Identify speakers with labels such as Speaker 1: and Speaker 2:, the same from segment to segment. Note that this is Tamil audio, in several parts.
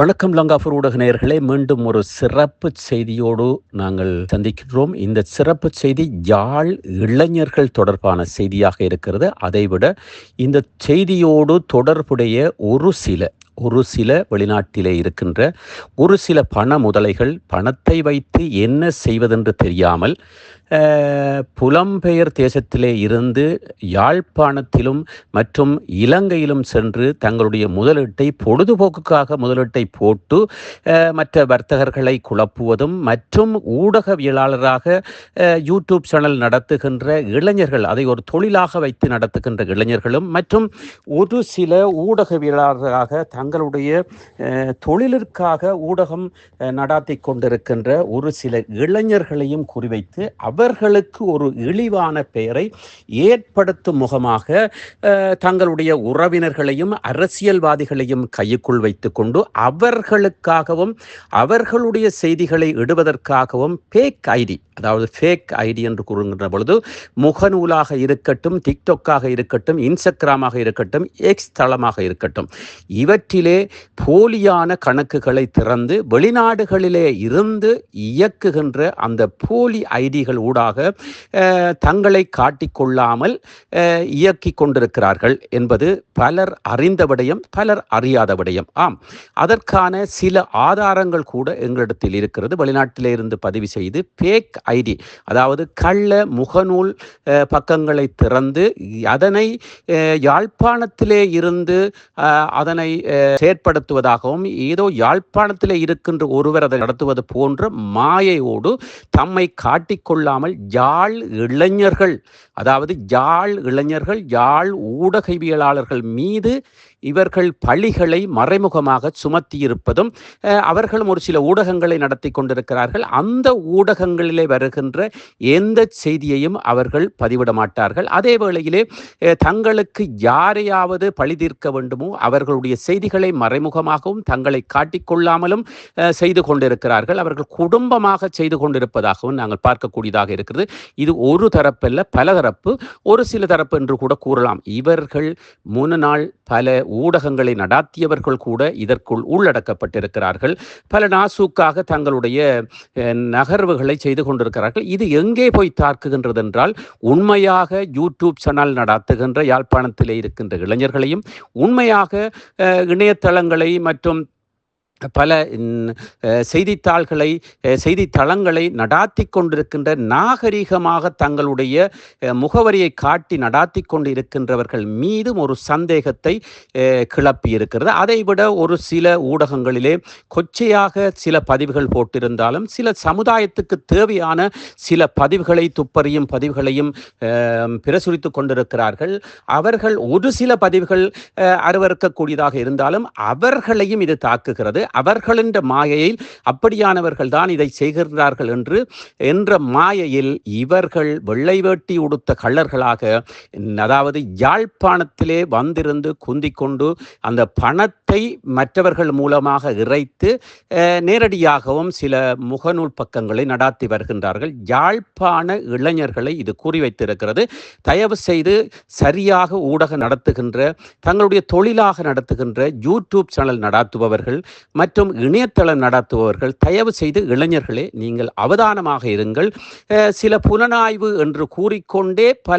Speaker 1: வணக்கம் லங்காஃபூர் ஊடக நேயர்களே மீண்டும் ஒரு சிறப்பு செய்தியோடு நாங்கள் சந்திக்கின்றோம் இந்த சிறப்பு செய்தி யாழ் இளைஞர்கள் தொடர்பான செய்தியாக இருக்கிறது அதைவிட இந்த செய்தியோடு தொடர்புடைய ஒரு சில ஒரு சில வெளிநாட்டிலே இருக்கின்ற ஒரு சில பண முதலைகள் பணத்தை வைத்து என்ன செய்வதென்று தெரியாமல் புலம்பெயர் தேசத்திலே இருந்து யாழ்ப்பாணத்திலும் மற்றும் இலங்கையிலும் சென்று தங்களுடைய முதலீட்டை பொழுதுபோக்குக்காக முதலீட்டை போட்டு மற்ற வர்த்தகர்களை குழப்புவதும் மற்றும் ஊடகவியலாளராக யூடியூப் சேனல் நடத்துகின்ற இளைஞர்கள் அதை ஒரு தொழிலாக வைத்து நடத்துகின்ற இளைஞர்களும் மற்றும் ஒரு சில ஊடகவியலாளராக தங்கள் தங்களுடைய தொழிலிற்காக ஊடகம் நடாத்தி கொண்டிருக்கின்ற ஒரு சில இளைஞர்களையும் குறிவைத்து அவர்களுக்கு ஒரு இழிவான பெயரை ஏற்படுத்தும் முகமாக தங்களுடைய உறவினர்களையும் அரசியல்வாதிகளையும் கைக்குள் வைத்துக்கொண்டு அவர்களுக்காகவும் அவர்களுடைய செய்திகளை இடுவதற்காகவும் பேக் ஐடி அதாவது ஃபேக் ஐடி என்று கூறுகின்ற பொழுது முகநூலாக இருக்கட்டும் டிக்டொக்காக இருக்கட்டும் இன்ஸ்டாகிராமாக இருக்கட்டும் எக்ஸ் தளமாக இருக்கட்டும் இவற்றில் உலகிலே போலியான கணக்குகளை திறந்து வெளிநாடுகளிலே இருந்து இயக்குகின்ற அந்த போலி ஐடிகள் ஊடாக தங்களை காட்டிக்கொள்ளாமல் இயக்கி கொண்டிருக்கிறார்கள் என்பது பலர் அறிந்தபடையும் பலர் அறியாத ஆம் அதற்கான சில ஆதாரங்கள் கூட எங்களிடத்தில் இருக்கிறது வெளிநாட்டிலே இருந்து பதிவு செய்து பேக் ஐடி அதாவது கள்ள முகநூல் பக்கங்களை திறந்து அதனை யாழ்ப்பாணத்திலே இருந்து அதனை செயற்படுத்துவதாகவும் ஏதோ யாழ்ப்பாணத்தில் இருக்கின்ற ஒருவர் அதை நடத்துவது போன்ற மாயையோடு தம்மை காட்டிக்கொள்ளாமல் யாழ் இளைஞர்கள் அதாவது யாழ் இளைஞர்கள் யாழ் ஊடகவியலாளர்கள் மீது இவர்கள் பழிகளை மறைமுகமாக சுமத்தியிருப்பதும் அவர்களும் ஒரு சில ஊடகங்களை நடத்தி கொண்டிருக்கிறார்கள் அந்த ஊடகங்களிலே வருகின்ற எந்த செய்தியையும் அவர்கள் பதிவிட மாட்டார்கள் அதே வேளையிலே தங்களுக்கு யாரையாவது பழி தீர்க்க வேண்டுமோ அவர்களுடைய செய்திகளை மறைமுகமாகவும் தங்களை காட்டிக்கொள்ளாமலும் செய்து கொண்டிருக்கிறார்கள் அவர்கள் குடும்பமாக செய்து கொண்டிருப்பதாகவும் நாங்கள் பார்க்கக்கூடியதாக இருக்கிறது இது ஒரு தரப்பல்ல பல தரப்பு ஒரு சில தரப்பு என்று கூட கூறலாம் இவர்கள் மூணு நாள் பல ஊடகங்களை நடாத்தியவர்கள் கூட இதற்குள் உள்ளடக்கப்பட்டிருக்கிறார்கள் பல நாசூக்காக தங்களுடைய நகர்வுகளை செய்து கொண்டிருக்கிறார்கள் இது எங்கே போய் தாக்குகின்றது என்றால் உண்மையாக யூடியூப் சேனல் நடாத்துகின்ற யாழ்ப்பாணத்திலே இருக்கின்ற இளைஞர்களையும் உண்மையாக இணையதளங்களை மற்றும் பல செய்தித்தாள்களை செய்தித்தளங்களை நடாத்தி கொண்டிருக்கின்ற நாகரிகமாக தங்களுடைய முகவரியை காட்டி நடாத்தி கொண்டு இருக்கின்றவர்கள் மீதும் ஒரு சந்தேகத்தை கிளப்பி இருக்கிறது அதைவிட ஒரு சில ஊடகங்களிலே கொச்சையாக சில பதிவுகள் போட்டிருந்தாலும் சில சமுதாயத்துக்கு தேவையான சில பதிவுகளை துப்பறியும் பதிவுகளையும் பிரசுரித்து கொண்டிருக்கிறார்கள் அவர்கள் ஒரு சில பதிவுகள் அருவறுக்கக்கூடியதாக இருந்தாலும் அவர்களையும் இது தாக்குகிறது அவர்களின்ற மாயையில் அப்படியானவர்கள் தான் இதை செய்கின்றார்கள் என்று என்ற மாயையில் இவர்கள் வெள்ளை வேட்டி உடுத்த கள்ளர்களாக அதாவது யாழ்ப்பாணத்திலே வந்திருந்து குந்திக்கொண்டு அந்த பணத்தை பணத்தை மற்றவர்கள் மூலமாக இறைத்து நேரடியாகவும் சில முகநூல் பக்கங்களை நடாத்தி வருகின்றார்கள் யாழ்ப்பாண இளைஞர்களை இது வைத்திருக்கிறது தயவு செய்து சரியாக ஊடகம் நடத்துகின்ற தங்களுடைய தொழிலாக நடத்துகின்ற யூடியூப் சேனல் நடாத்துபவர்கள் மற்றும் இணையதளம் நடாத்துபவர்கள் தயவு செய்து இளைஞர்களே நீங்கள் அவதானமாக இருங்கள் சில புலனாய்வு என்று கூறிக்கொண்டே பல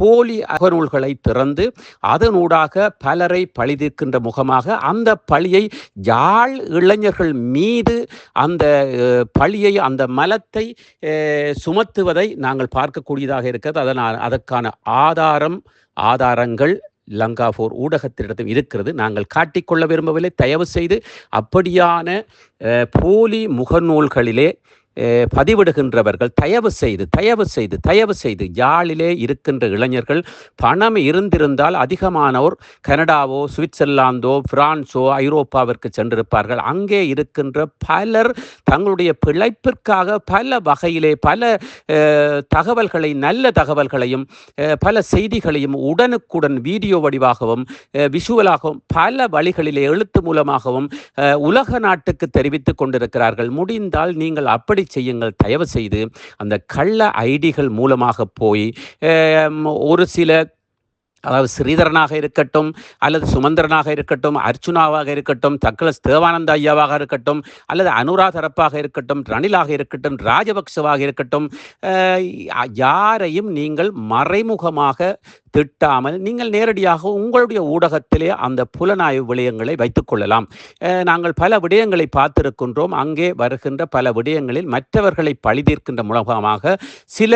Speaker 1: போலி அகநூல்களை திறந்து அதனூடாக பலரை பழிதிருக்கின்ற முகமாக அந்த பழியை யாழ் இளைஞர்கள் மீது அந்த பழியை அந்த மலத்தை சுமத்துவதை நாங்கள் பார்க்கக்கூடியதாக இருக்கிறது அதனால் அதற்கான ஆதாரம் ஆதாரங்கள் லங்கா போர் ஊடகத்திடத்தும் இருக்கிறது நாங்கள் காட்டிக்கொள்ள விரும்பவில்லை தயவு செய்து அப்படியான போலி முகநூல்களிலே பதிவிடுகின்றவர்கள் தயவு செய்து தயவு செய்து தயவு செய்து யாழிலே இருக்கின்ற இளைஞர்கள் பணம் இருந்திருந்தால் அதிகமானோர் கனடாவோ சுவிட்சர்லாந்தோ பிரான்ஸோ ஐரோப்பாவிற்கு சென்றிருப்பார்கள் அங்கே இருக்கின்ற பலர் தங்களுடைய பிழைப்பிற்காக பல வகையிலே பல தகவல்களை நல்ல தகவல்களையும் பல செய்திகளையும் உடனுக்குடன் வீடியோ வடிவாகவும் விஷுவலாகவும் பல வழிகளிலே எழுத்து மூலமாகவும் உலக நாட்டுக்கு தெரிவித்துக் கொண்டிருக்கிறார்கள் முடிந்தால் நீங்கள் அப்படி வேலை செய்யுங்கள் தயவு செய்து அந்த கள்ள ஐடிகள் மூலமாக போய் ஒரு சில அதாவது ஸ்ரீதரனாக இருக்கட்டும் அல்லது சுமந்திரனாக இருக்கட்டும் அர்ச்சுனாவாக இருக்கட்டும் தக்களஸ் தேவானந்த ஐயாவாக இருக்கட்டும் அல்லது அனுராதரப்பாக இருக்கட்டும் ரணிலாக இருக்கட்டும் ராஜபக்சவாக இருக்கட்டும் யாரையும் நீங்கள் மறைமுகமாக திட்டாமல் நீங்கள் நேரடியாக உங்களுடைய ஊடகத்திலே அந்த புலனாய்வு விடயங்களை வைத்துக் கொள்ளலாம் நாங்கள் பல விடயங்களை பார்த்திருக்கின்றோம் அங்கே வருகின்ற பல விடயங்களில் மற்றவர்களை பழிதீர்க்கின்ற மூலமாக சில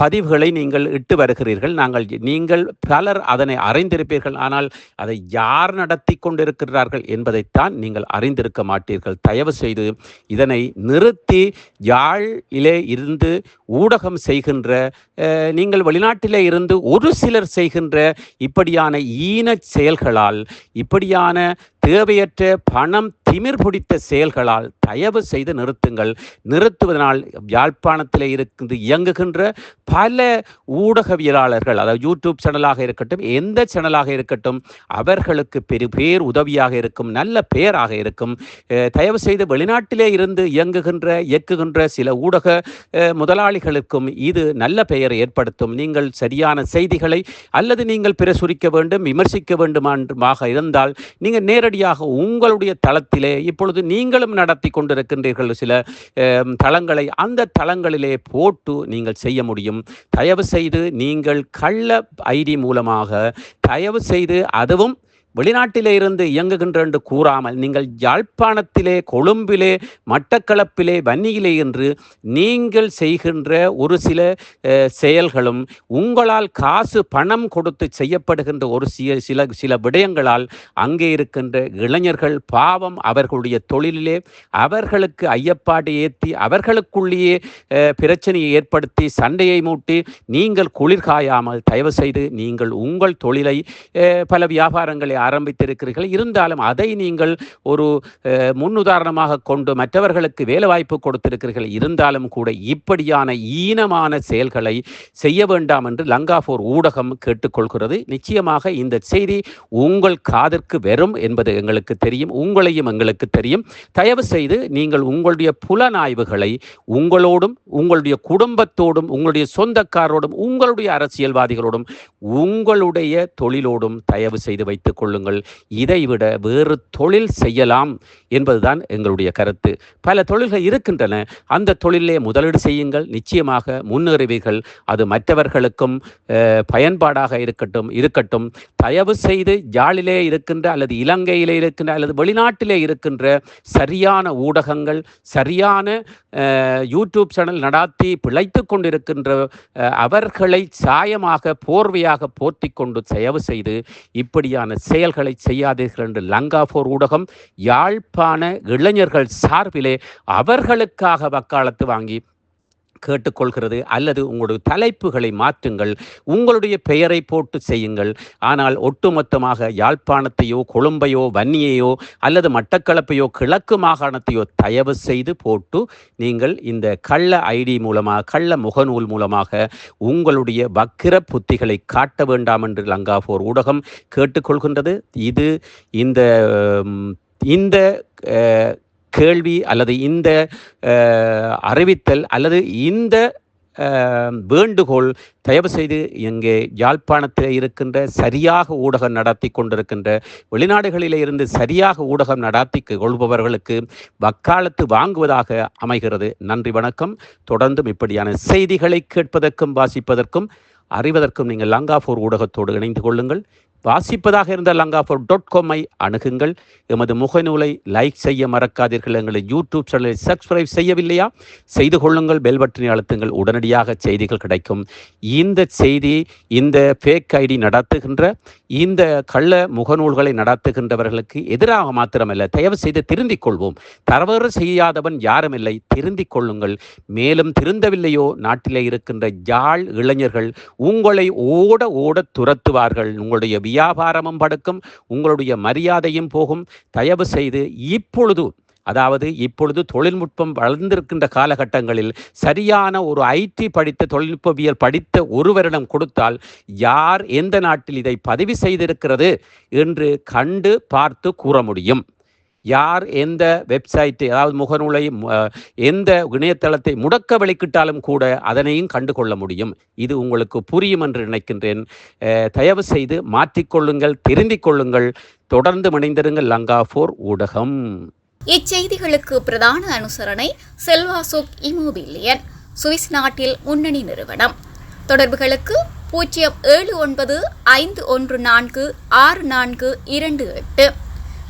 Speaker 1: பதிவுகளை நீங்கள் இட்டு வருகிறீர்கள் நாங்கள் நீங்கள் பலர் அதனை அறிந்திருப்பீர்கள் ஆனால் அதை யார் நடத்தி கொண்டிருக்கிறார்கள் என்பதைத்தான் நீங்கள் அறிந்திருக்க மாட்டீர்கள் தயவு செய்து இதனை நிறுத்தி யாழிலே இருந்து ஊடகம் செய்கின்ற நீங்கள் வெளிநாட்டிலே இருந்து ஒரு சிலர் செய் செய்கின்ற இப்படியான ஈன செயல்களால் இப்படியான தேவையற்ற பணம் திமிர் பிடித்த செயல்களால் தயவு செய்து நிறுத்துங்கள் நிறுத்துவதனால் யாழ்ப்பாணத்தில் இருந்து இயங்குகின்ற பல ஊடகவியலாளர்கள் அதாவது யூடியூப் சேனலாக இருக்கட்டும் எந்த சேனலாக இருக்கட்டும் அவர்களுக்கு பெரு பேர் உதவியாக இருக்கும் நல்ல பெயராக இருக்கும் தயவு செய்து வெளிநாட்டிலே இருந்து இயங்குகின்ற இயக்குகின்ற சில ஊடக முதலாளிகளுக்கும் இது நல்ல பெயரை ஏற்படுத்தும் நீங்கள் சரியான செய்திகளை அல்லது நீங்கள் பிரசுரிக்க வேண்டும் விமர்சிக்க வேண்டுமாக இருந்தால் நீங்கள் நேரடி நேரடியாக உங்களுடைய தளத்திலே இப்பொழுது நீங்களும் நடத்தி கொண்டிருக்கின்றீர்கள் சில தளங்களை அந்த தளங்களிலே போட்டு நீங்கள் செய்ய முடியும் தயவு செய்து நீங்கள் கள்ள ஐடி மூலமாக தயவு செய்து அதுவும் வெளிநாட்டிலே இருந்து இயங்குகின்ற என்று கூறாமல் நீங்கள் யாழ்ப்பாணத்திலே கொழும்பிலே மட்டக்களப்பிலே வன்னியிலே என்று நீங்கள் செய்கின்ற ஒரு சில செயல்களும் உங்களால் காசு பணம் கொடுத்து செய்யப்படுகின்ற ஒரு சில சில சில விடயங்களால் அங்கே இருக்கின்ற இளைஞர்கள் பாவம் அவர்களுடைய தொழிலிலே அவர்களுக்கு ஐயப்பாடு ஏற்றி அவர்களுக்குள்ளேயே பிரச்சனையை ஏற்படுத்தி சண்டையை மூட்டி நீங்கள் குளிர்காயாமல் தயவு செய்து நீங்கள் உங்கள் தொழிலை பல வியாபாரங்களை ஆரம்பித்திருக்கிறீர்கள் இருந்தாலும் அதை நீங்கள் ஒரு முன்னுதாரணமாக கொண்டு மற்றவர்களுக்கு வேலைவாய்ப்பு கொடுத்திருக்கிறீர்கள் இருந்தாலும் கூட இப்படியான ஈனமான செயல்களை செய்ய வேண்டாம் என்று லங்காபூர் ஊடகம் கேட்டுக்கொள்கிறது நிச்சயமாக இந்த செய்தி உங்கள் காதிற்கு வரும் என்பது எங்களுக்கு தெரியும் உங்களையும் எங்களுக்கு தெரியும் தயவு செய்து நீங்கள் உங்களுடைய புலனாய்வுகளை உங்களோடும் உங்களுடைய குடும்பத்தோடும் உங்களுடைய சொந்தக்காரோடும் உங்களுடைய அரசியல்வாதிகளோடும் உங்களுடைய தொழிலோடும் தயவு செய்து வைத்துக் கொள்ளுங்கள் இதைவிட வேறு தொழில் செய்யலாம் என்பதுதான் எங்களுடைய கருத்து பல தொழில்கள் இருக்கின்றன அந்த தொழிலே முதலீடு செய்யுங்கள் நிச்சயமாக முன்னேறுவீர்கள் அது மற்றவர்களுக்கும் பயன்பாடாக இருக்கட்டும் இருக்கட்டும் தயவு செய்து ஜாலிலே இருக்கின்ற அல்லது இலங்கையிலே இருக்கின்ற அல்லது வெளிநாட்டிலே இருக்கின்ற சரியான ஊடகங்கள் சரியான யூடியூப் சேனல் நடாத்தி பிழைத்து கொண்டிருக்கின்ற அவர்களை சாயமாக போர்வையாக போற்றி கொண்டு தயவு செய்து இப்படியான செயல்களை செய்யாதீர்கள் என்று லங்கா ஃபோர் ஊடகம் யாழ்ப்பா தொடர்பான இளைஞர்கள் சார்பிலே அவர்களுக்காக வக்காலத்து வாங்கி கேட்டுக்கொள்கிறது அல்லது உங்களுடைய தலைப்புகளை மாற்றுங்கள் உங்களுடைய பெயரை போட்டு செய்யுங்கள் ஆனால் ஒட்டுமொத்தமாக யாழ்ப்பாணத்தையோ கொழும்பையோ வன்னியையோ அல்லது மட்டக்களப்பையோ கிழக்கு மாகாணத்தையோ தயவு செய்து போட்டு நீங்கள் இந்த கள்ள ஐடி மூலமாக கள்ள முகநூல் மூலமாக உங்களுடைய வக்கிர புத்திகளை காட்ட வேண்டாம் என்று லங்காபோர் ஊடகம் கேட்டுக்கொள்கின்றது இது இந்த இந்த கேள்வி அல்லது இந்த அறிவித்தல் அல்லது இந்த வேண்டுகோள் தயவு செய்து இங்கே யாழ்ப்பாணத்தில் இருக்கின்ற சரியாக ஊடகம் நடத்தி கொண்டிருக்கின்ற வெளிநாடுகளிலே இருந்து சரியாக ஊடகம் நடத்தி கொள்பவர்களுக்கு வக்காலத்து வாங்குவதாக அமைகிறது நன்றி வணக்கம் தொடர்ந்தும் இப்படியான செய்திகளை கேட்பதற்கும் வாசிப்பதற்கும் அறிவதற்கும் நீங்கள் லங்காபூர் ஊடகத்தோடு இணைந்து கொள்ளுங்கள் வாசிப்பதாக இருந்த லங்கா ஃபோர் டாட் காமை அணுகுங்கள் எமது முகநூலை லைக் செய்ய மறக்காதீர்கள் எங்களை யூடியூப் சேனலை சப்ஸ்கிரைப் செய்யவில்லையா செய்து கொள்ளுங்கள் பெல் பட்டனை அழுத்துங்கள் உடனடியாக செய்திகள் கிடைக்கும் இந்த செய்தி இந்த ஃபேக் ஐடி நடத்துகின்ற இந்த கள்ள முகநூல்களை நடத்துகின்றவர்களுக்கு எதிராக மாத்திரமல்ல தயவு செய்து திருந்திக் கொள்வோம் தரவேறு செய்யாதவன் யாரும் இல்லை திருந்திக் கொள்ளுங்கள் மேலும் திருந்தவில்லையோ நாட்டிலே இருக்கின்ற யாழ் இளைஞர்கள் உங்களை ஓட ஓட துரத்துவார்கள் உங்களுடைய வியாபாரமும் படுக்கும் உங்களுடைய மரியாதையும் போகும் தயவு செய்து இப்பொழுது அதாவது இப்பொழுது தொழில்நுட்பம் வளர்ந்திருக்கின்ற காலகட்டங்களில் சரியான ஒரு ஐடி படித்த தொழில்நுட்பவியல் படித்த ஒருவரிடம் கொடுத்தால் யார் எந்த நாட்டில் இதை பதிவு செய்திருக்கிறது என்று கண்டு பார்த்து கூற முடியும் யார் எந்த வெப்சைட்டு அதாவது முகநூலை எந்த இணையதளத்தை முடக்க வெளிக்கிட்டாலும் கூட அதனையும் கண்டுகொள்ள முடியும் இது உங்களுக்கு புரியும் என்று நினைக்கின்றேன் தயவு செய்து மாற்றிக்கொள்ளுங்கள் திருந்திக் கொள்ளுங்கள் தொடர்ந்து மணிந்திருங்கள் லங்கா ஃபோர் ஊடகம் இச்செய்திகளுக்கு பிரதான அனுசரணை செல்வாசுக் இமோபிலியன் சுவிஸ் நாட்டில் முன்னணி நிறுவனம் தொடர்புகளுக்கு பூஜ்ஜியம் ஏழு ஒன்பது ஐந்து ஒன்று நான்கு ஆறு நான்கு இரண்டு எட்டு